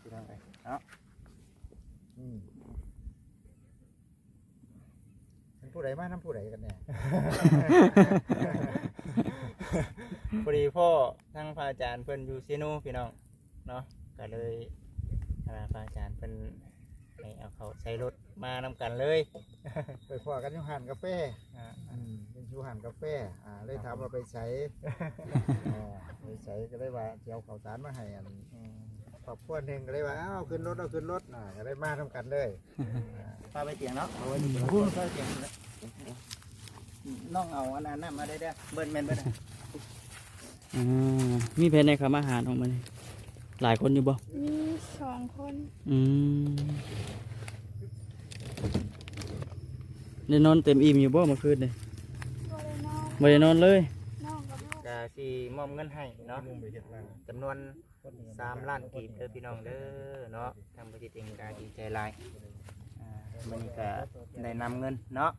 พี่น้องเอ้ยเนาะอืมเป็นผู้ใดมาน้ำผู้ใดกันเนี่ย พอดีพ่อทั้งพระอาจารย์เพิ่นอยู่ซีโนพี่น้องเนาะก็เลยอ่าพระอาจารย์เพิ่นให้เอาเขาใช้รถมานำกันเลยไปพอกันอยูหันกาแฟอ่าอืมเป็นอยูหันกาแฟอ่าเลยถามว่าไปใช้ อ่าไปใช้ก็ได้ว่าเจียวข้าวสารมาให้อันอืม ครอบครัวหนึ่งก็ได้ว่าอ้าวขึ้นรถเอาขึ้นรถน่ะก็ได้มาทำกันเลยพาไปเตียงเนาะเอาไว้ที่พูดพาไปเตียงเลยน้องเอาอันนั้นน่ะมาได้เด้อเบิ้ลแม่นเบิ้ลอ่ามีแผนในคำอาหารของมันหลายคนอยู่บ่มีสองคน อืมได้นอนเต็มอิ่มอยู่บ่เมื่อคืนนี่ก็เลยนอนบ่ได้นอนเลยน้องกับลูกก็สิมอบเงินให้เนาะจำนวน สามล้านกีบเด้อพี่น้องเด้อเนาะทางบริษัทเองก็ดีใจหลายอ่ามันนี้ก็ได้นำเงินเนาะ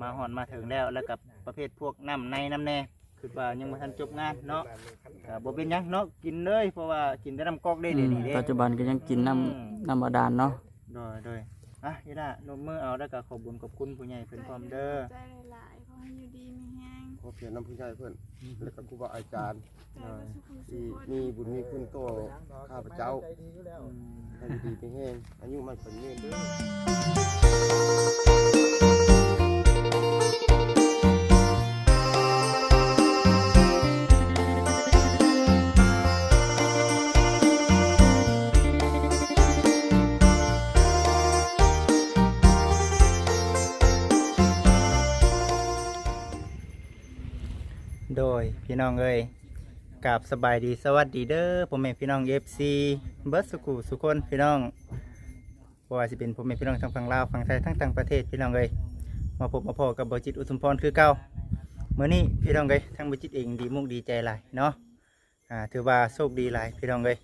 มาหอนมาถึงแล้วแล้วกับประเภทพวกน้ำในน้ำแน่คือว่ายังไม่ทันจบงานเนาะก็บ่เป็นหยังเนาะกินเลยเพราะว่ากินได้น้ำกอกได้เดี๋ยวนี้เด้ ปัจจุบันก็ยังกินน้ำน้ำบาดาลเนาะ โดยโดยอะยีดานมมือเอาแล้วก็ขอบบุญขอบคุณผู้ใหญ่เพิ่นพร้อมเด้อ ใจหลายๆขอให้อยู่ดีมีแห้ งขอเพียรน้ำผู้ใหญ่เพื่อนแล้วก็ครูบาอาจารย์ใจว่าสุขสุที่ขคนมีบุญมีคุณต่อข้าพเจ้าใจดีอยู่แล้วอืมให้อยู่ดีเป็นแห้งอายุมันเป็นเงินเด้อ พี่น้องเอ้ยกับสบายดีสวัสดีเด้อพ่อแม่พี่น้อง FC เบิร์ดสุขุสุคนพี่น้องว่าสิเป็นพ่อแม่พี่น้องทั้งฝั่งลาวฝั่งไทยทั้งต่างประเทศพี่น้องเอ้ยมาพบมาพอกับบจิตอุทุมพรคือเก่าเมื่อนี้พี่น้องเอ้ยทั้งบจิตเองดีมุกดีใจหลายเนาะอ่าถือว่าโชคดีหลายพี่น้องเอ้ย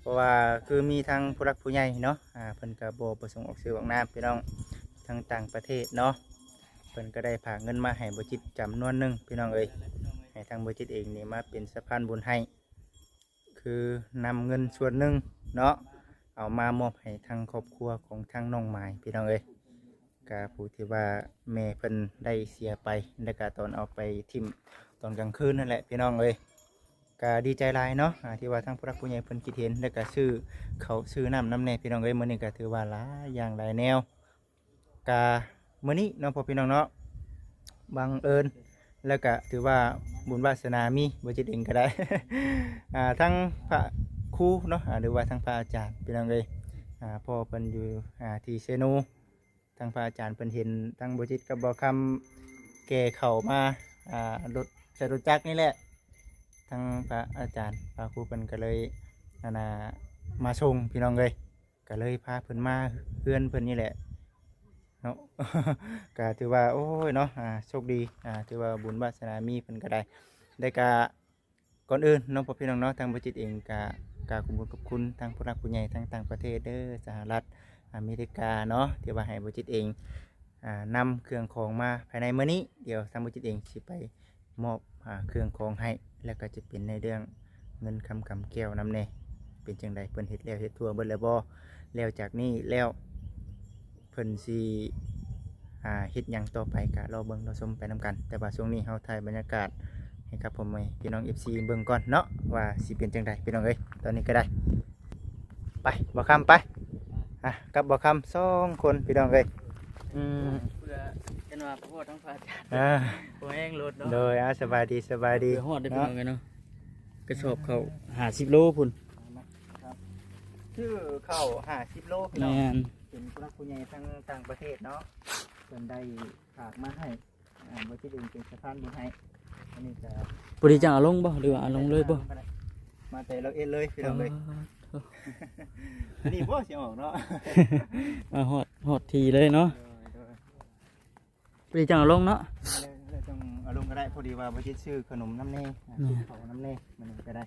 เพราะว่าคือมีทางผู้รักผู้ใหญ่เนาะอ่าเพิ่นก็บ่ประสงค์ออกสื่อออกนามพี่น้องทั้งต่างประเทศเนาะเพิ่นก็ได้ผ่าเงินมาให้บจิตจำนวนหนึ่งพี่น้องเอ้ย ให้ทางบจิตเองนี่มาเป็นสะพานบุญให้ คือนำเงินส่วนหนึ่งเนาะเอามามอบให้ทางครอบครัวของทางน้องหมายพี่น้องเอ้ยกาผู้ที่ว่าแม่เพิ่นได้เสียไปแล้วก็ตอนเอาไปทิมตอนกลางคืนนั่นแหละพี่น้องเอ้ยก็ดีใจหลายเนาะอ่าที่ว่าทางผู้รักผู้ใหญ่เพิ่นคิดเห็นแล้วก็ซื้อเขาวซื้อน้ำน้ำแน่พี่น้องเอ้ยมื้อนี้ก็ถือว่าหลายอย่างหลายแนวกามื่อนี้น้องพ่อพี่น้องเนาะบังเอิญ แล้วก็ถือว่าบุญวาสนามีบ่จิตเองก็ได้ อ่าทั้งพระครูเนาะอ่าหรือว่าทั้งพระอาจารย์พี่น้องเลยอ่าพ่อเพิ่นอยู่อ่าที่เซโนทั้งพระอาจารย์เพิ่นเห็นทั้งบ่จิตกับบ่คำแก่เข้ามาอ่ารถใส่รถจักรนี่แหละทั้งพระอาจารย์พระครูเพิ่นก็เลยนั่นน่ะมาส่งพี่น้องเลยก็เลยพาเพิ่นมาเพื่อนเพิ่นนี่แหละ เนาะก็ถือว่าโอ้ยเนาะอ่าโชคดีอ่าถือว่าบุญวาสนามีเพิ่นก็ได้ได้กะก่อนอื่นน้องพ่อพี่น้องเนาะทางบริจิตเองกะกาขอบคุณขอบคุณทางผู้รักผู้ใหญ่ทางต่างประเทศเด้อสหรัฐอเมริกาเนาะที่ว่าให้บริจิตเองอ่านำเครื่องของมาภายในมื้อนี้เดี๋ยวทางบริจิตเองสิไปมอบอ่าเครื่องของให้แล้วก็จะเป็นในเรื่องเงินคำคำแก้วน้ำเน่เป็นจังใดเพิ่นเฮ็ดแล้วเฮ็ดทั่วเบิดแล้วบ่แล้วจากนี้แล้ว พิ่นสิอ่าเฮ็ดหยังต่อไปก็รอเบิ่งรอชมไปนํกัน แต่ว่าช่วงนี้เฮาถ่ายบรรยากาศให้กับผมให้พี่น้อง FC เบิ่งก่อนเนาะว่าสิเป็นจังไดพี่น้องเอ้ยตอนนี้ก็ได้ ไปบ่คำไปอะกับบ่คำสองคนพี่น้องเอ้ยอืมเพื่อจะว่าพระพ่อทั้งพระอาจารย์อ่าบ่แห้งรถเนาะโดยอะสบายดีสบายดีเพื่อฮอดได้พี่เนาะน้องกันเนาะกระสอบเขาหาสิบโลพุ่นชื่อเข้า50โลพี่น้องแม่น เป็นผู้รักผู้ใหญ่ทั้งต่างประเทศเนาะเพิ่นได้ฝากมาให้อ่าบ่สิดึงเป็นสะพานบุญให้อันนี้ก็ปุริจังเอาลงบ่หรือว่าเอาลงเลยบ่มาแต่เราเอ็นเลยพี่น้องเลยนี่พ่อเสียงออกเนาะมาฮอดฮอดทีเลยเนาะปุริจังเอาลงเนาะเราต้องเอาลงก็ได้พอดีว่าบ่คิดซื้อขนมน้ำเน่แม่เขาน้ำเน่มันก็ได้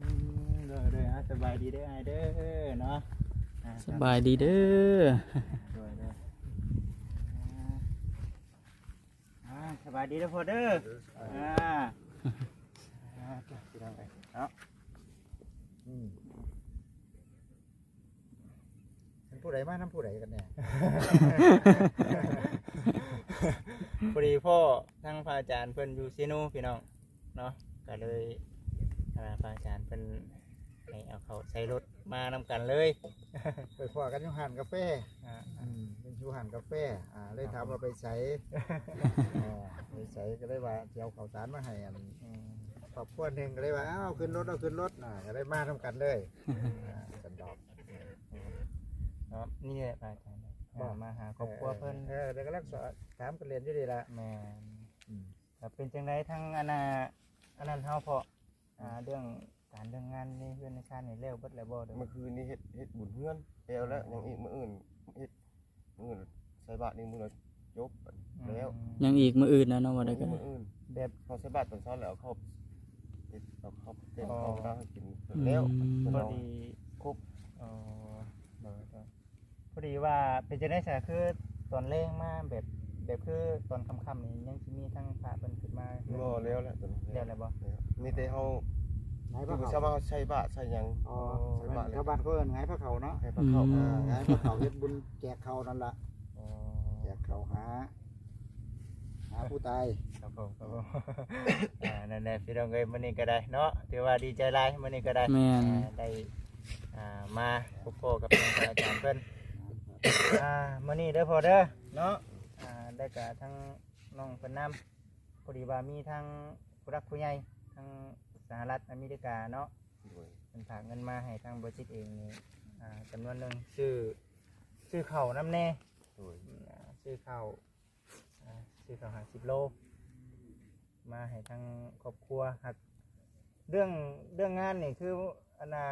อืมเด้อเด้อฮะสบายดีเด้อไอเด้อเนาะอ่า สบายดีเด้อเด้อเด้ออ่าอ่าสบายดีเด้อพ่อเด้ออ่าอ่าพี่น้องเอ้ยเนาะอืมผู้ใดมาน้ำผู้ใดกันเนี่ยพอดีพ่อทั้งพระอาจารย์เพิ่นอยู่ซีโนพี่น้องเนาะก็เลยอ่าพระอาจารย์เพิ่นให้เอาเขาใส่รถมานำกันเลย ไปพอกันอยูหันกาแฟอ่าอืมเป็นอยูหันกาแฟอ่าเลยถามว่าไปใช้อ่าไปใช้ก็เลยว่าเจียวข้าวสารมาให้อันอืมครอบครัวหนึ่งก็เลยว่าเอ้าเอาขึ้นรถเอาขึ้นรถน่ะก็ได้มาทำกันเลยอ่าสันดอก เนาะนี่แหละพระอาจารย์บ่มามาหาครอบครัวเพิ่นเออเดี๋ยวก็รักษาถามกันเรียนอยู่ดีละแม่นอืมก็เป็นจังไดทั้งอันน่ะอันนั้นเฮาพออ่าเรื่อง การเรื่องงานนี่เพื่อนในชาตินี่เร็วเบิดแล้วบ่เด้อเมื่อคืนนี้เฮ็ดเฮ็ดบุญเฮือนแล้วแล้วยังอีกมื้ออื่นเฮ็ดมื้ออื่นใส่บาตรนี่มื้อละจบแล้วอืมยังอีกมื้ออื่นนะเนาะว่าได้กันมื้ออื่นแบบเขาใส่บาตรตอนเช้าแล้วเขาเฮ็ดเอาเขาเต็มอ๋อเอาข้าวให้กินอืมแล้วพอดีครบเอ๋อเดี๋ยวเดี๋ยวพอดีว่าเป็นจังได๋ซะคือตอนแรงมาแบบแบบคือตอนค่ำๆนี่ยังสิมีทั้งพระเพิ่นขึ้นมารอแล้วแหละตอนนี้แล้วแล้วบ่แล้วมีแต่เฮา ไงคืพระอเขาชาวบ้านเขาใช้บาตรใช้หยังอ๋อชาวบ้านเขาเอิ้นไงพระเขาเนาะให้พระเข้าอือ่ามไงพระเขาเฮ็ดบุญแจกเขานั่นละอ๋อแจกเขาหา หาผู้ตาย ครับผมครับผมอ่านั่นแหละพี่น้องเอ้ยมื้อนี้ก็ได้เนาะถือว่าดีใจหลายมื้อนี้ก็ได้แม่น อ่าได้อ่ามาพบโคกับทางพระอาจารย์เพิ่นอ่ามื้อนี้เด้อพอเด้อเนาะอ่าได้กับทั้งน้องเพิ่นนำพอดีว่ามีทั้งผู้รักผู้ใหญ่ทั้ง สหรัฐอเมริกาเนาะโดยเป็นฝากเงินมาให้ทางบริษัทเองนี่อ่าจำนวนหนึ่งชื่อชื่อเข่าวน้ำแน่โดยอ่าชื่อเข่าวอ่าชื่อเข่าวหาสิบโล มาให้ทางครอบครัวหักเรื่องเรื่องงานนี่คืออันน่ะ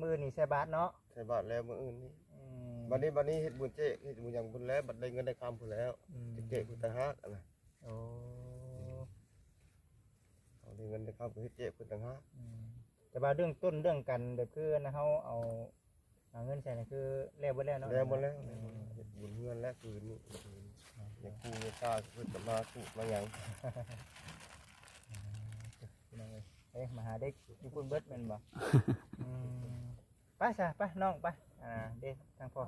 มือนี่ใส่บาทเนาะใช้บาตรแล้วมื้ออื่นนี่อืมบัดนี้บัดนี้เฮ็ดบุญเจ๊เฮ็ดบุญหยังบุญแล้วบัดได้เงินได้คำพุ่นแล้วอืมเจ๊พุ่นต่างหากอันน่ะโอ้ เอาได้เงินได้คำก็เฮ็ดเจ๊พุ่นต่างหากอืมแต่ว่าเรื่องต้นเรื่องกันแบบคือนะเขาเอาเอาเงินใส่นี่คือแล้วหมดแล้วเนาะแล้วหมดแล้วอืมเฮ็ดบุญเฮือนแล้วคืนนี้คืนอย่าคูอย่าตาเพิ่นจะมาสู้มาหยังพี่น้องเอ้ยเอ้ยมาหาเด็กญี่ปุ่นเบิดแม่นบ่ อืมไปซะไปน้องไปอ่าเด็กทางพ่อ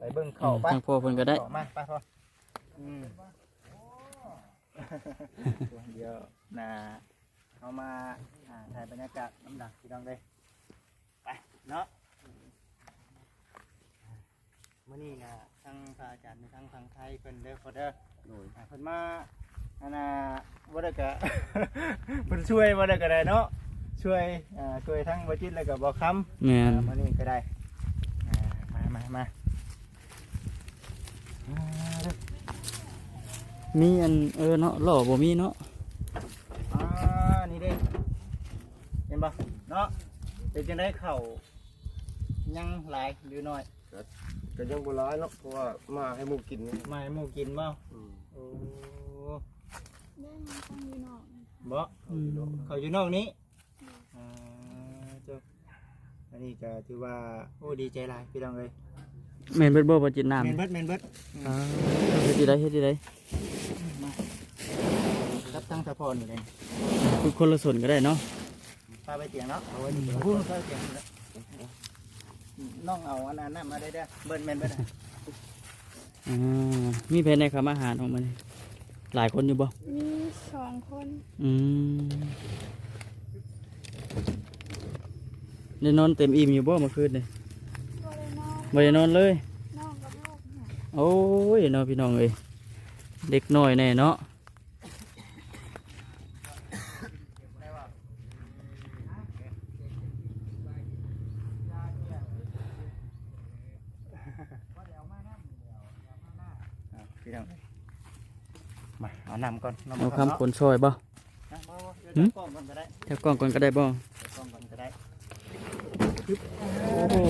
ไปเบิ่งเข้าไป ทางพ่อเพิ่นก็ได้เข้ามาไปพ่ออืม เดี๋ยวน่ะ เอามาอ่าถ่ายบรรยากาศน้ำดักพี่น้องเลยไปเนาะมื้อนี้นะทั้งพระอาจารย์ทั้งทางไทยเพิ่นเด้อพอเด้อโดยอ่าเพิ่นมาอันน่ะบ่ได้กะ เพิ่นช่วยบ่ได้ก็ได้เนาะช่วยอ่าช่วยทั้งบ่จิตแล้วก็บ่ค้ำ แม่นอ่ามื้อนี้ก็ได้อ่ามามามาอ่าเด้อมีอันเออเนาะหล่อบ่มีเนาะ อ่านี่เด้เห็นบ่เนาะเป็นจังได๋เข้ายังหลายหรือน้อยก็ยังบ่ร้ายหรอกเพราะว่ามาให้หมู่กินนี่มาให้หมู่กินบ่อืมโอ้ได้ยังต้องอยู่นอกนะคะบ่อืมเขาอยู่นอกนี้อ่าเจ้าอันนี้ก็ถือว่าโอ้ดีใจหลายพี่น้องเอ้ยแม่นเบิดบ่บ่จิตน้ำเมนเบิดเมนเบิดอ่าเฮ็ดที่ใดเฮ็ดที่ใดรับตั้งสะพอนอยู่เลยคือคนละส่วนก็ได้เนาะ พาไปเตียงเนาะเอาไว้ดีพูดพาไปเตียงเลยน้องเอาอันนั้นน่ะมาได้เด้อเบิดเมนเบิดอะอ่ามีแผนในคำอาหารของมันนี่หลายคนอยู่บ่มีสองคน อืมได้นอนเต็มอิ่มอยู่บ่เมื่อคืนนี่ก็เลยนอนบ่ได้นอนเลยนอนกับลูกเนี่ยโอ้ยเนาะพี่น้องเอ้ยเด็กน้อยแน่เนาะอะพี่น้อง มาเอานำก่อนนำเอาก่อนคำคนซอยบ่นะบ่บ่เดี๋ยวจับกล้องก่อนก็ได้แถวกล้องก่อนก็ได้บ่จับกล้องก่อนก็ได้โอ้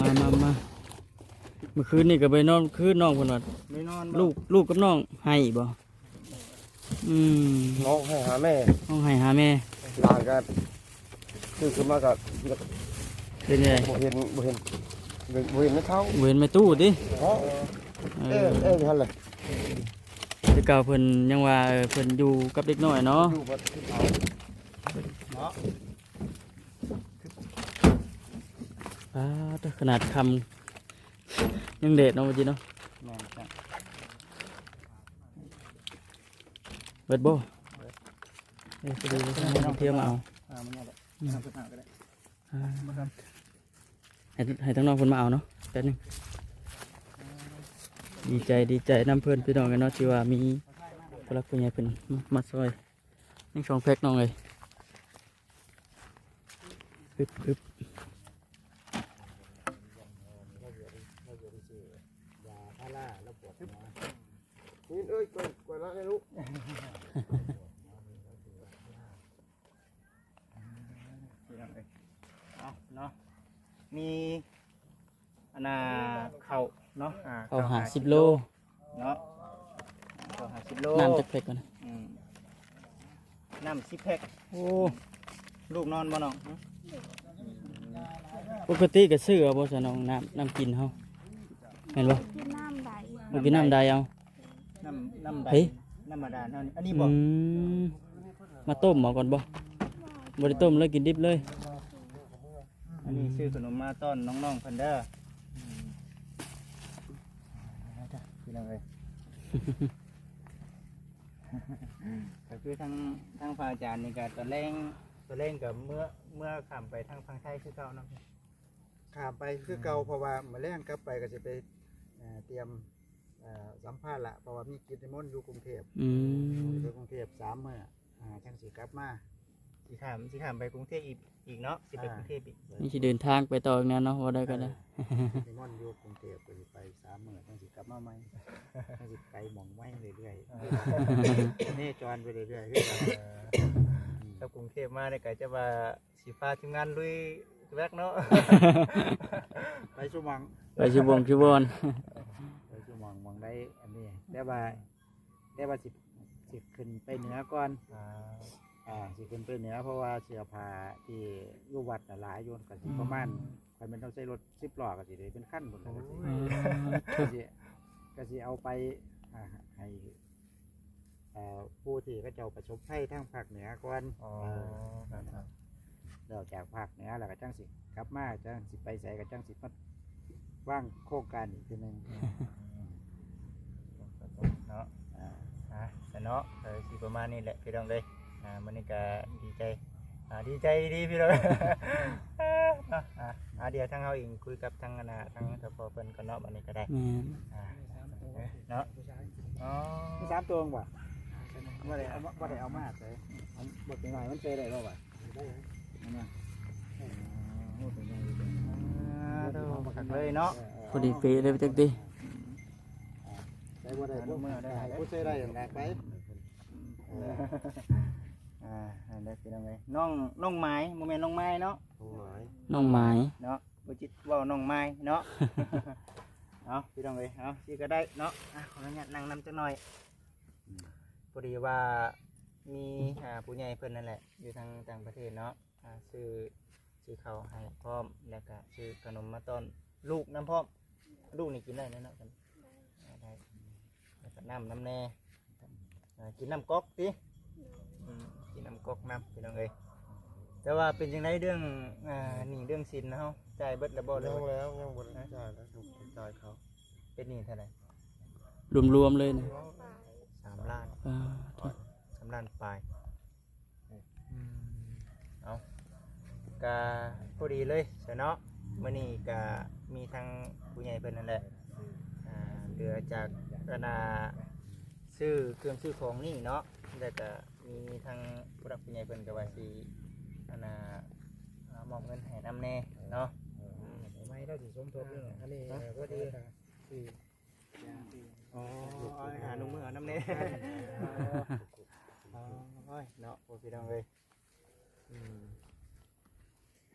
มามามาเมื่อคืนนี่ก็ไปนอนคืนน้องเพิ่นว่าไม่นอนบ่ลูกลูกกับน้องให้บ่อืมน้องให้หาแม่น้องให้หาแม่หลานก็คือขึ้นมาก็เป็นไงบ่เห็นบ่เห็นบ่เห็นไม่เท่าเว้นไม่ตู้ติเพราะเอเอ๊ะอเอ๊ะทันเลย แต่เก่าเพิ่นยังว่าเออเพิ่นอยู่กับเด็กน้อยเนาะอยู่บ่ที่เขาเนาะอ่าแต่ขนาดคยังเด็ดเนาะบ่จิเนาะแม่นจ้ะเบิดบ่เอ้ยไปดูไปท่องเที่ยวมาเอาอ่ามันเนี่ยแหละอืมทำขึ้นมาก็ได้อ่ามาทให้ให้ทั้งน้องเพิ่นมาเอาเนาะแป๊บหนึง ดีใจดีใจนํเพิ่นพี่น้องกันเนาะที่ว่ามีผู้รักผู้ใหญ่เพิ่นมามาซอยยังสองแพ็คน้องเอ้ยปึ๊บปึ๊บยาพาราแล้วปวดหัวนี่เอ้ยก่อนก่อนละให้ลูกำพี่น้องเอ้ยเอาเนาะมีอันน่ะเข่า เนาะอ่าเอาหาสิบโลเนาะเข่าหาสิบโลน้ำจักแพ็คก่อนนะอืมน้ำสิบแพ็คโอ้ลูกนอนบ่น้องหึปกติก็ซื้อเอาบ่ซะน้องน้ำน้ำกินเฮาแม่นบ่กินน้ำใดบ่กินน้ำใดเอาน้ำน้ำใดเฮ้ยน้ำบาดาลเท่านี้อันนี้อืบ่มมาต้มเอาก่อนบ่บ่ได้ต้มเลยกินดิบเลย อันนี้ซื้อขนมมาต้อนน้องๆเพิ่นเด้ออืม พี่น้องเอ้ยก็คือทางทางพระอาจารย์นี่ก็ตอนแรงตอนแรงกับเมื่อเมื่อข้ามไปทางฝั่งไทยคือเก่าเนาะข้ามไปคือเก่าเพราะว่าเมื่อแรงกลับไปก็จะไปเอ่อเตรียมเอ่อสัมภาษณ์ละเพราะว่ามีกิจนิมนต์อยู่กรุงเทพอืม อยู่กรุงเทพสามมื้ออ่าจังสิกลับมา สิข้ามสิข้ามไปกรุงเทพอีกอีกเนาะสิไปกรุงเทพอีกนี่สิเดินทางไปต่ออีกแนวเนาะว่าได้ก็ได้กิจนิมนต์อยู่กรุงเทพก็สิไปสามมื้อจังสิกลับมาใหม่จังสิไปหม่องไว้เรื่อยๆนี่จอนไปเรื่อยๆคือกันถ้ากรุงเทพมาเนี่ยก็จะว่าสิพาทีมงานลุยแวกเนาะไปชั่วโมงไปชิบงชิบอนไปชั่วโมงมองได้อันนี้แต่ว่าแต่ว่าสิสิขึ้นไปเหนือก่อน อ่าอ่าสิขึ้นไปเหนือเพราะว่าเสื้อผ้าที่อยู่วัดน่ะหลายโยนกันสิประมาณคันมันต้องใช้รถสิบล้อก็สิได้เป็นขั้นหมดเลยก็สิก็สิเอาไปอ่าให้เอ่อผู้ที่เขาเจ้าประสบภัยทางภาคเหนือก่อนอ๋อเออครับครับแล้วจากภาคเหนือแล้วก็จังสิกลับมาจังสิไปใส่ก็จังสิมาว่างโครงการอีกทีหนึงเนาะอ่า อะแต่เนาะเออสิประมาณนี้แหละพี่น้องเลย อ่ามันนี่ก็ดีใจอ่าดีใจดีพี่น้องเนาะอะอ่าเดี๋ยวทางเราเองคุยกับทางคณะทางทพเพิ่นก็เนาะมันนี้ก็ได้แม่นอ่าเนาะอ๋อมีสามตัวบ่ว่าได้เอาว่าได้เอามาเลยอันบทเป็นไงมันเจอได้บ่บ่นั่นน่ะอ่าดูบักคักเลยเนาะพอดีเป๊ะเลยไปจักดิได้บ่ได้บ่มือได้ผู้เจอได้อย่างไรไป อ่าอันนี้พี่น้องเลยน้องน้องไม้โมเมนต์น้องไม้เนาะโอ้ยน้องไม้เนาะบุจิตเว่าน้องไม้เนาะเอาพี่น้องเลยเอาสิก็ได้เนาะอะขออนุญาตนั่งนำจักหน่อยพอดีว่ามีอ่าผู้ใหญ่เพิ่นนั่นแหละ อยู่ทางต่างประเทศเนาะอ่าซื้อซื้อข้าวให้พร้อมแล้วก็ซื้อขนมมาต้อนลูกน้ำพร้อมลูกนี่กินได้แน่เนาะกันอ่าได้แล้วก็น้ำน้ำแน่อ่ากินน้ำก๊อกติอืม กินน้ำก๊อกน้ำพี่น้องเอ้ยแต่ว่าเป็นยังไงเรื่องอ่านี่เรื่องสินเนาะจ่ายเบิดแล้วบ่เลยัยงแล้วยังบนจ่ายแล้วถูกจ่ายเขาเป็นหนี้เท่าไหร่รวมๆเลยนะสามล้านอ่าสามล้านปลายเอากะพอดีเลยเสยเนาะมื่อนี้กะมีทางผู้ใหญ่เพิ่นนั่นแหละอ่าเหลือจากกนาซื้อเครื่องซื้อของนี่เนาะแล้วก็ มีทางผู้รักผู้ใหญ่เพิ่นก็ว่าสิอันน่ะอ่ามอบเงินให้นำแน่เนาะไม่ได้สิสมทบนี่อันนี้ก็ดีที่อ๋อเอาให้หานุ่มมือเอาน้ำเน่อ๋อโอ้ยเนาะโอ้พี่น้องเลยอืม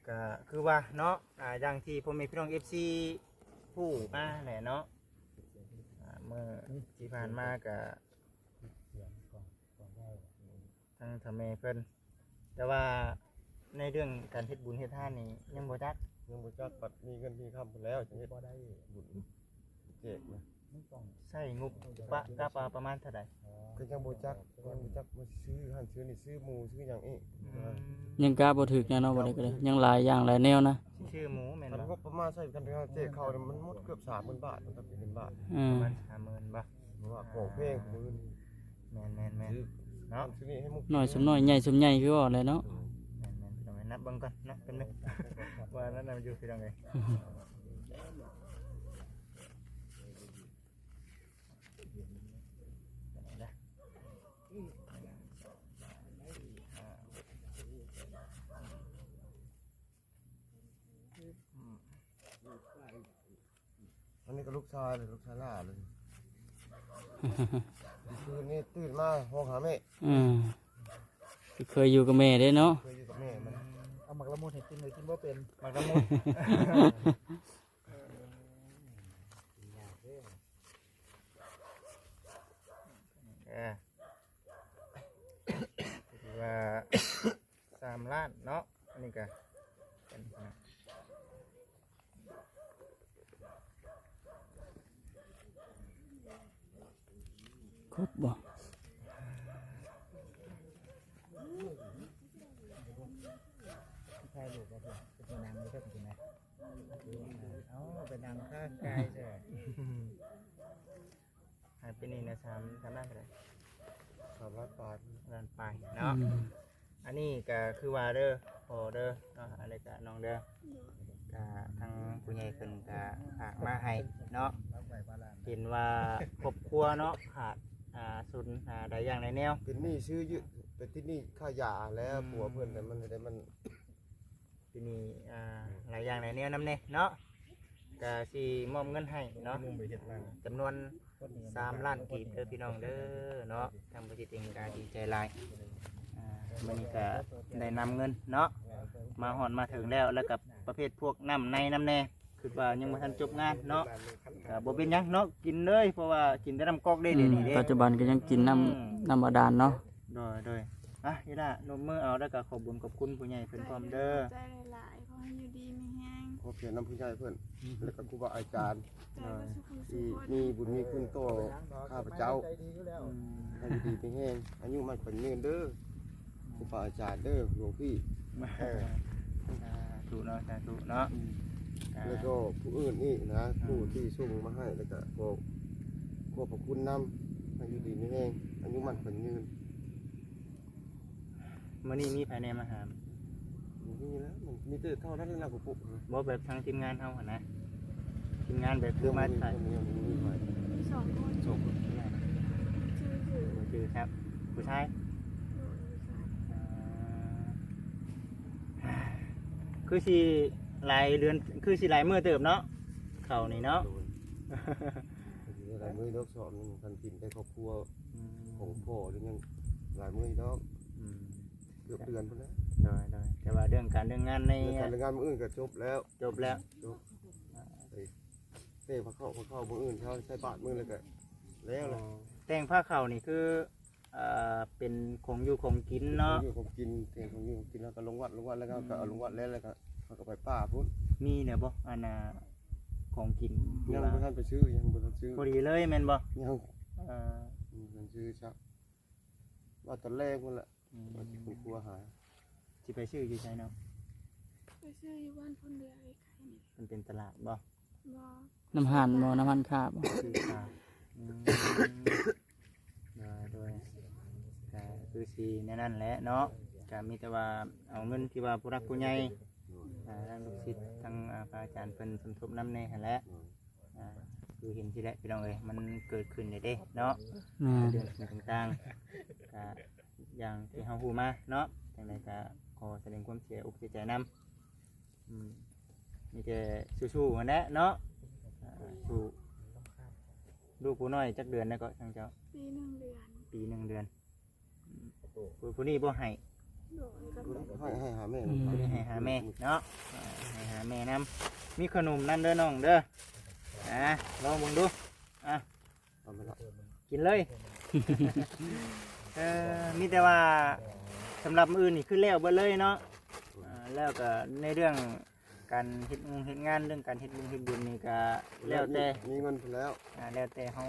ก็คือว่าเนาะอ่าอย่างที่พ่อแม่พี่น้องเอฟซีผู้มาแหละเนาะอ่าเมื่อที่ผ่านมากั บทางทำเมเพิ่นแต่ว่าในเรื่องการเฮ็ดบุญเฮ็ดทานนี่ยังบ่จักยังบ่จักปัดมีเงินมีคำหมดแล้วจังเฮ็ดบ่ได้บุญเจ๊กนะใส่งบปะกะปะประมาณเท่าใดก็ยังบ่จักยังบ่จักมาซื้อหันซื้อนี่ซื้อหมูซื้อหยังอีกอืมยังกล้าบ่ถึกแน่เนาะบ่ได้ก็ได้ยังหลายอย่างหลายแนวนะชื่อหมูแม่นมันบ่ก็บประมาณใส่กันเจ๊เขาเนี่ยมันหมดเกือบ30,000บาทมันก็เป็นเงินบาทอืปมระมาณสามหมื่นบ่เพราะว่าของเพลงมือแม่นแม่นแม่นซื้อ เนาะซื้อนี่ให้มุกน้อยสมน้อยใหญ่สมใหญ่คือว่าเลยเนาะแม่นแม่นพี่น้องเอ้ยนับเบิ่งก่อนเนาะเป็นหนึงว่านั้นนำอยู่พี่น้องเอ้ยนะอันนี้ก็ลูกชายเลยลูกชายล่าเลย คืนนี้ตื่นมาห้องหาแม่อืมเคยอยู่กับแม่ได้เนาะ เคยอยู่กับแม่มันเอาหมักละมุนให้กินเลยกินบ่เป็นมากระมุดเออถือว่าสามล้านเนาะอันนี้ก็เป็นนะ ครบบ่ใช่ลูกก็เป็นเป็นนางนี่ก็เป็นนะเอ้าเป็นนางข้างกายเด้อหายไปนี่นะสามสามล้านเท่าไหร่สามล้านบาทล้านไปเนาะ อันนี้ก็คือว่าเด้อพอเด้อเนาะอะไรก็น้องเด้อก็ทางผู้ใหญ่เพิ่นก็ฝากมาให้เนาะ เห็นว่าครอบครัวเนาะขาด อ่าสุนอ่าใดอย่างใดแนว เป็นหนี้ชื่อยึดเป็นที่หนี่ค่ายาแล้วผัวเพื่อนแต่มันได้มันที่นี่อ่าหลายอย่างหลายแนวนํแน่เนาะก็สิมอบเงินให้เนาะจำนวน3ล้านกีบเด้อพี่น้องเด้อเนาะทางบริษัทเองก็ดีใจหลายอ่ามื้อนี้ก็ได้นำเงินเนาะมาหอนมาถึงแล้วแล้วกับประเภทพวกน้ำในน้ำแน่ คือว่ายังบ่ทันจบงานเนาะก็บ่เป็นหยังเนาะกินเลยเพราะว่ากินแต่น้ำกอกได้เดี๋ยวนี้เด้ปัจจุบันก็ยังกินน้ำน้ำบาดาลเนาะโดยโดยอะยีดานมมือเอาแล้วก็ขอบบุญขอบคุณผู้ใหญ่เพิ่นพร้อมเด้อ ใจหลายๆขอให้อยู่ดีมีแห้งขอเพียรน้ำผู้ใหญ่เพื่อนแล้วก็ครูบาอาจารย์ใจว่าสุขสุที่ขคนมีบุญมีคุณต่อข้าพเจ้าใจดีอยู่แล้วให้อยู่ดีเป็นแห้งอายุมันเป็นเงินเด้อครูบาอาจารย์เด้อหลวงพี่เออสาธุเนาะสาธุเนาะอ่า แล้วก็ผู้อื่นนี่นะผู้ที่ส่งมาให้แล้วก็ขอขอบพระคุณนำให้อยู่ดีเป็นแห้งอายุมันเป็นเงินมื้อนี้มีภายในมาหานี่แล้วมันมีแต่เท่านั้นนะผมปุ๊บบ่แบบทางทีมงานเฮาหั่นนะทีมงานแบบคือมาถ่ายคนนี้มีไว้มีสองคนโชคผู้ใหญ่ชื่อคือบ่ชื่อครับผู้ชายโดยวิชาอ่าคือสิ หลายเดือนคือสิหลายมื้อเติบเนาะเข้านี่เนาะโดนหลายมือดอกสอบนึงกันกินได้ครอบครัวอืมของพ่อหรือยังหลายมือดอกอืมเกือบเดือนพุ่นแล้วโดยโดยแต่ว่าเรื่องการเรื่องงานในเรื่องการงานมืออื่นก็จบแล้วจบแล้วจบเต้พระเข้าพระเข้ามืออื่นเขาใช้บาทมือแล้วก็แล้วล่ะแต่งผ้าเข่านี่คือเอ่อเป็นของอยู่ของกินเนาะอยู่ของกินเตียงของอยู่ของกินแล้วก็ลงวัดลงวัดแล้วก็ก็เอาลงวัดแล้วแล้วก็ เขาก็ไปป้าพุ่นมีเนี่ยบ่อันน่ะของกินที่ยังว่าบ่ทันไปซื้อยังบ่ทันซื้อพอดีเลยแม่นบ่ยังเอ่อบ่ทันซื้อชักว่าตอนแรกพุ่นแหละอืมว่าสิคุณครัวหาสิไปซื้ออยู่ไสเนาะไปซื้ออยู่บ้านพนเรือไอ้ไข่นี่มันเป็นตลาดบ่บอน้ำหันบ่น้ำหันขาบบ่คือตลาดอืมโดยโดยก็คือสิแนวนั่นแหละเนาะก็มีแต่ว่าเอาเงินที่ว่าผู้รักผู้ใหญ่ อ่าทางลูกศิษย์ทางอ่าพระอาจารย์เพิ่นสมทบนำในหั่นแหละอ่าคือเห็นที่แหละพี่น้องเอ้ยมันเกิดขึ้นได้เด้เนาะ แม่น เรื่องสิ่งต่างๆก็อย่างที่เฮาฮู้มาเนาะจังไดก็ขอแสดงความเสียอกเสียใจนำอืมมีแต่สู้ๆกันแหละเนาะอ่าสู้ลูกผู้น้อยจักเดือนแล้วก็ทางเจ้าปีหนึ่งเดือนปีหนึ่งเดือนอืมผู้ผู้นี้บ่ให้โดยก็ ให้ให้หาแม่ผู้นี้ให้หาแม่เนาะอ่าให้หาแม่นำมีขนมนั่นเด้อน้องเด้ออ่าลองเบิ่งดูอะเอาไปละกินเลย เออมีแต่ว่าสำหรับมื้ออื่นนี่คือแล้วเบิดเลยเนาะอ่าแล้วก็ในเรื่องการเฮ็ดงานเฮ็ดงานเรื่องการเฮ็ดบุญเฮ็ดบุญนี่ก็แล้วแต่มีเงินไปแล้วอ่าแล้วแต่เฮา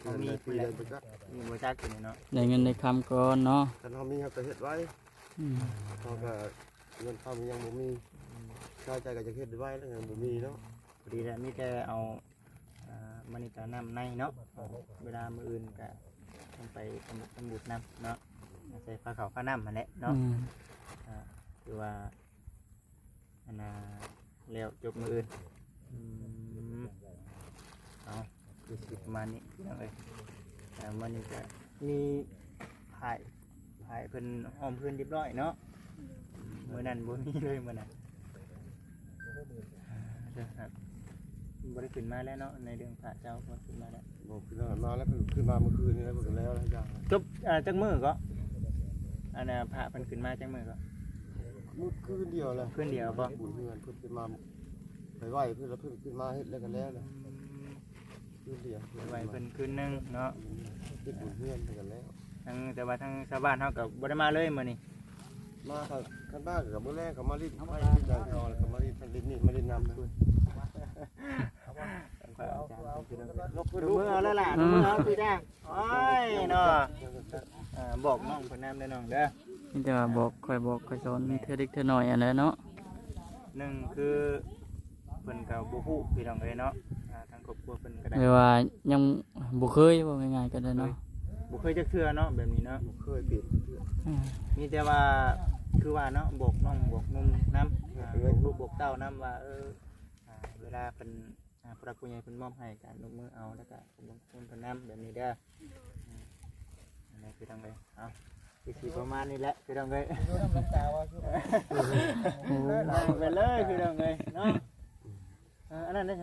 เขามีปีเลยไปจักมีบ่จักอยู่นี่เนาะได้เงินได้คำก่อนเนาะ กันเขามีเขาก็เฮ็ดไว้อืม เขาก็เงินเขามียังบ่มีกชายใจก็จะเฮ็ดไว้แล้วไงบ่มีเนาะพอดีแล้วมีแต่เอาอ่ามันนี่ก็น้ำในเนาะเวลามืออื่นก็ต้องไปทำทำบุญน้ำเนาะใส่ผ้าขาวผ้าน้ำมาแหละเนาะอืมอ่าคือว่าอันน่ะแล้วจบมืออื่นอืมเอาคือสิประมาณนี้พี่น้องเอ้ยแต่มันนี่ก็มีผาย ผายเพิ่นอ้อมเพื้นเรียบร้อยเนาะมือนั้นบ่มีเลยมือนั้นอ่าเด้อครับบ่ได้ขึ้นมาแล้วเนาะในเรื่องพระเจ้าบ่ขึ้นมาแล้วบอกขึ้นมามาแล้วเพิ่นขึ้นมาเมื่อคืนนี้แล้วเพิ่นก็แล้วแล้วจ้าจบอ่าจักมือก็อันน่ะพระเพิ่นขึ้นมาจักมือก็เมื่อคืนเดียวเลยคืนเดียวบ่บุญเฮือนเพิ่นขึ้นมาไปไหว้เพิ่นแล้วเพิ่นขึ้นมาเฮ็ดแล้วก็แล้วแล้วคืนเดียวไว้เพิ่นคืนหนึงเนาะเฮ็ดบุญเฮือนไปกันแล้ว ทั้งแต่ว่าทั้งชาวบ้านเขากับ่ได้มาเลยมื้อนี้มาครับกันบ้านกับมื้อแรกก็มาลิ้นไฟที่ดังทอแล้วก็มาลิ้นลิ้นนี่มาลิ้นน้ำนะลกดูมือเอาแล้วล่ะดูมือเอาพี่แดงโอ้ยเนาะอ่าบอกน้องเพิ่นนำเด้อน้องเด้อนี่แต่ว่าบอกคอยบอกคอยสอนเธอเด็กเธอหน่อยอันนั้นเนาะหนึ่งคือเพิ่นก็บ่ฮู้พี่น้องเอ้ยเนาะอ่าทางครอบครัวเพิ่นก็ได้หรือว่ายังบ่เคยว่าง่ายๆก็ได้เนาะ บ่เคยจักเทื่อเนาะแบบนี้เนาะ เคยปิดอืมมีแต่ว่าคือว่าเนาะบอกน้องบอกนุ่มนํอ่าบอกลูกบอกเต้านํว่าเอออ่าเวลาเพิ่นอ่าพระผู้ใหญ่เพิ่นมอบให้การลงมือเอาแล้วก็ขอบคุณเพิ่นนํแบบนี้เด้ออืมอันนี้คือทางใดเอาคือสิประมาณนี้แหละคือทางใดไปเลยคือทางใดเนาะเอออันนั้นได้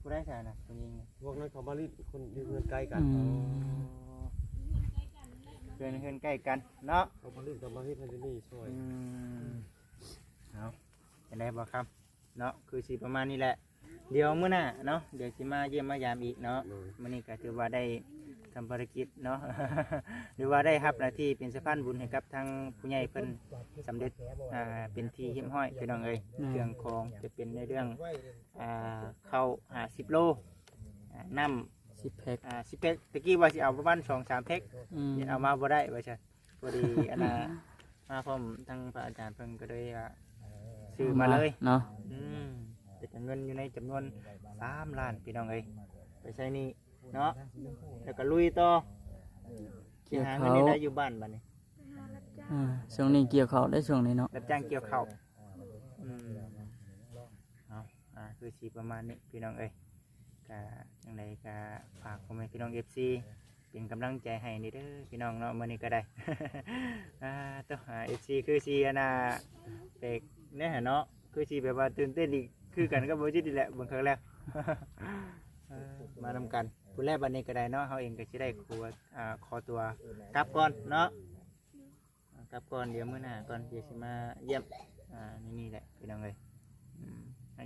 ผู้ได้ใช่น่ะผู้หญิงพวกนั้นเขามาลิ้นคนที่เฮือนใกล้กัน อืมเพื่อนเพื่อนใกล้กันเนาะเขามาลิ้นก็มาเฮ็ดให้ที่นี่ช่วยอืมเอาเป็นไรบอกครับเนาะคือสีประมาณนี้แหละ เดี๋ยวมื้อหน้าเนาะเดี๋ยวสิมาเยี่ยมมายามอีกเนาะเลยมื้อนี้ก็ถือว่าได้ทำภารกิจเนาะ หรือว่าได้รับหน้าที่เป็นสะพานบุญให้กับทางผู้ใหญ่เพิ่นสำเร็จอ่าเป็นที่หิ้มห้อยพี่น้องเอ้ยเรื่องของจะเป็นในเรื่องอ่าข้าวห้าสิบโลอ่าน้ำ สิบแพ็คอ่าสิบเพ็กตะกี้ว่าสิเอาประมาณสองสามเพ็กอืมเอามาบ่ได้ว่าใช่พอดีอันน่ะมาพร้อมทั้งพระอาจารย์เพิ่นก็เลยอะซื้อมาเลยเนาะอืมเป็นเงินอยู่ในจำนวนสามล้านพี่น้องเอ้ยไปใช้หนี่เนาะแล้วก็ลุยต่อสิเกี่ยวหาเขาเงินได้อยู่บ้านบัดนี้ไปหารับจ้างอ่าช่วงนี้เกี่ยวเขาได้ช่วงนี้เนาะรับจ้างเกี่ยวข้าวอืมเอาอ่าคือสีประมาณนี้พี่น้องเอ้ยก็ จังไดก็ฝากพ่อแม่พี่น้อง FC เป็นกำลังใจให้นี่เด้อพี่น้องเนาะมื้อนี้ก็ได้ อ่าตัวหา FC คือสีอันน่ะเปกเนี่ยเนาะคือสีแบบว่าตื่นเต้นอีกคือกันก็บ่จิตนี่แหละเบางครั้งแล้วเออมานำกันผู้แรกบันนี้ก็ได้เนาะเฮาเองก็สิได้ครัวอ่าขอตัวกลับก่อนเนาะอ่ากลับก่อนเดี๋ยวมื้อหน้าก่อนเดี๋ยวสิมาเยี่ยมอ่านี่นี่แหละพี่น้องเอ้ย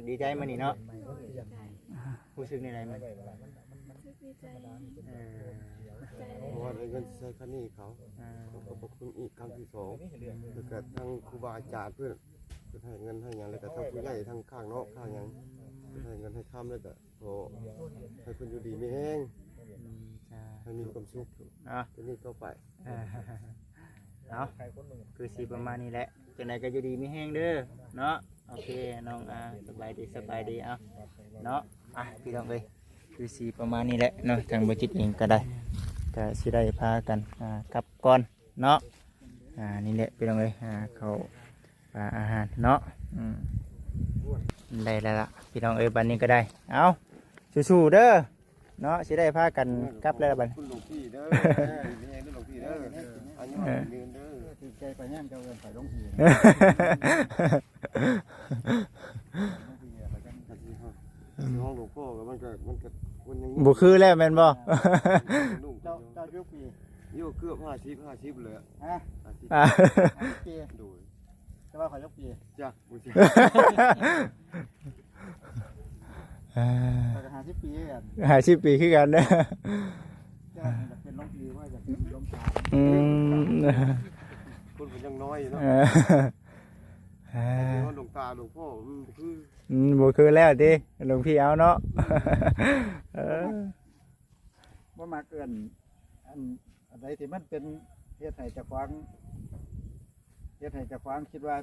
ดีใจมื้อนี้เนาะดีใจรู้สึกในไรมั้ยรู้สึกดีใจเออใจเพราะว่าได้เงินใช้ค่าหนี้เขาอ่าขอบคุณอีกครั้งที่สองแล้วก็ทั้งครูบาอาจารย์เพื่อนเพื่อนให้เงินให้หยังแล้วก็ทั้งผู้ใหญ่ทั้งข้างนอกข้างหยังเพิ่นให้เงินให้ข้ามแล้วก็โอ้ให้เพิ่นอยู่ดีมีแห้งอืมจ้าให้มีความสุขเนาะ ทีนี้ก็ไปเออ เอาคือสีประมาณนี้แหละจังไดก็อยู่ดีมีแห้งเด้อเนาะโอเคน้องอ่าสบายดีสบายดีเอาเนาะอะพี่น้องเอ้ยคือสีประมาณนี้แหละเนาะทางบริจิตเองก็ได้ก็สิได้พากันอ่ากลับก่อนเนาะอ่านี่แหละพี่น้องเอ้ยอ่าเขาปลาอาหารเนาะอืมได้แล้วล่ะพี่น้องเอ้ยบันนี้ก็ได้เอาสู้ๆเด้อเนาะสิได้พากันกลับแล้วล่ะบัดคุณหลวงพี่เด้ อายุยืนเด้อถือใจไปย่งเจ้าเอินไปลงทีห้องหลวงพ่อก็มันก็มันก็คนยังบุคือแล้วแม่นบ่ลูกเจ้าเจ้ายุคปีโยกเกือบห้าสิบห้าสิบเลยฮะห้าสิบอ่าห้าสิบปีโดยจะว่าขอยกปีจ้ะบุญเสียเราสิบปีกันหาสิบปีคือกันเด้อจะจะ เป็นลงปีว่าจะเป็นลงตาอืมคนมันยังน้อยอยู่เนาะเออเออว่าหลวงตาหลวงพ่อมันคืออืมบุคือแล้วดิหลวงพี่เอาเนาะเออว่ามาเกินอันอะไรที่มันเป็นเฮ็ดให้เจะควางเฮ็ดให้เจะควางคิดว่า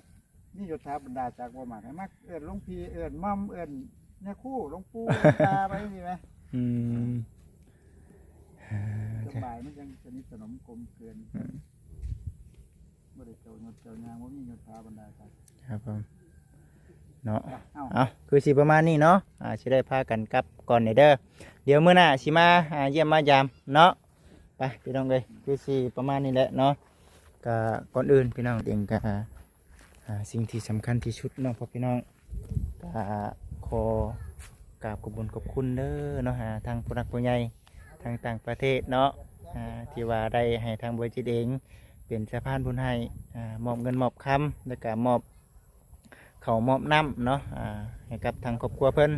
นี่ยศถาบรรดาจากบ่มากให้มักเอิ้นหลวงพี่เอิ้นม่อมเอิ้นเนี่ยคู่หลวงปู่หลวงตาไปมีไหมอืมอ่า สบายมันจังสนิทสนมกลมเกลือนบ่ได้เจ้ายศเจ้ายางบ่มียศถาบรรดาศักดิ์ครับผมเนาะเอ้าเอาคือสิประมาณนี้เนาะอ่าสิได้พากันกลับก่อนเด้อเดี๋ยวมื้อหน้าสิมาอ่าเยี่ยมมายามเนาะไปพี่น้องเลยคือสิประมาณนี้แหละเนาะก็ก่อนอื่นพี่น้องเองก็อ่าสิ่งที่สำคัญที่สุดเนาะพ่อพี่น้องก็ขอกราบขอบคุญขอบคุณเด้อเนาะหาทางผู้รักผู้ใหญ่ ทางต่างประเทศเนาะอ่าที่ว่าได้ให้ทางบริจิตเองเป็นสะพานบุญให้อ่ามอบเงินมอบคำแล้วก็มอบเขามอบน้ำเนาะอ่าให้กับทางครอบครัวเพิ่น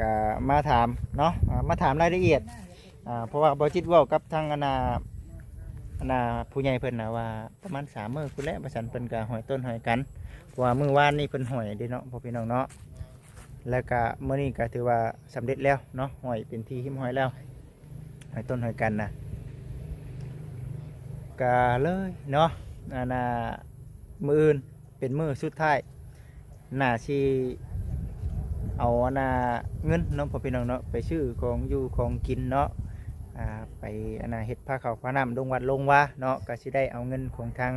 ก็มาถามเนาะอ่ามาถามรายละเอียดอ่าเพราะว่าบอจิตเว่ากับทางอนาอนาผู้ใหญ่เพิ่นนะว่าประมาณสามมื้อคุณแหละประสันเพิ่นก็หอยต้นหอยกันเพราะว่ามื้อวานนี่เพิ่นหอยเด้เนาะพ่อพี่น้องเนาะแล้วก็มื้อนี้ก็ถือว่าสำเร็จแล้วเนาะหอยเป็นที่หิมหอยแล้ว หอยต้นหอยกันนะก็เลยเนาะอันน่ะมืออื่นเป็นมือสุดท้ายน่าชีเอาอันนาเงินเน้องพ่อพี่น้องเนาะไปซื้อของอยู่ของกินเนาะอ่าไปอันนาเฮ็ดผ้าขาวผ้าน้ำลงวัดลงว่าเนาะก็สิได้เอาเงินของทาง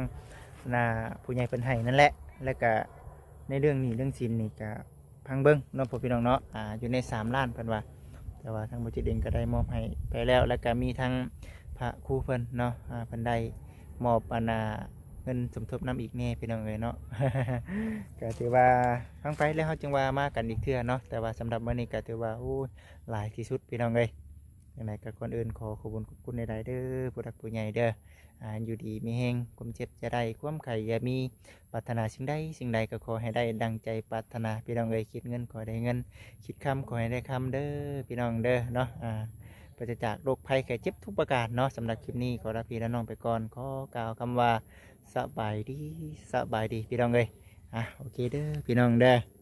นนาผู้ใหญ่เป็นให้นั่นแหละแล้วก็ในเรื่องนี้เรื่องสินนี่ก็พังเบิ้งเน้องพ่อพี่น้องเนาะอ่าอยู่ในสามล้านเพิ่นว่า แต่ว่าทางบุจิตเองก็ได้มอบให้ไปแล้ว แล้วก็มีทางพระครูเพิ่นเนาะอ่าเพิ่นได้มอบอานาเงินสมทบน้ำอีกแน่พี่น้องเลยเนาะ ก็ถือว่าฟังไปแล้วเขาจึงว่ามากันอีกเทื่อเนาะแต่ว่าสำหรับมื้อนี้ก็ถือว่าโอ้ยหลายที่สุดพี่น้องเลยยังไงก็ก่อนอื่นขอขอบคุณขอบคุณในใดๆเด้อผู้รักผู้ใหญ่เด้อ อ่าอยู่ดีมีแหงความเจ็บจะได้ความไข่อย่ามีปรารถนาสิ่งใดสิ่งใดก็ขอให้ได้ดังใจปรารถนาพี่น้องเลยคิดเงินขอได้เงิน คิดคำขอให้ได้คำเด้อพี่น้องเด้อเนาะอ่าปราศจากโรคภัยแก่เจ็บทุกประการเนาะสำหรับคลิปนี้ขอลาพี่และน้องไปก่อนขอกล่าวคำว่าสบายดีสบายดีพี่น้องเลยอะโอเคเด้อพี่น้องเด้อ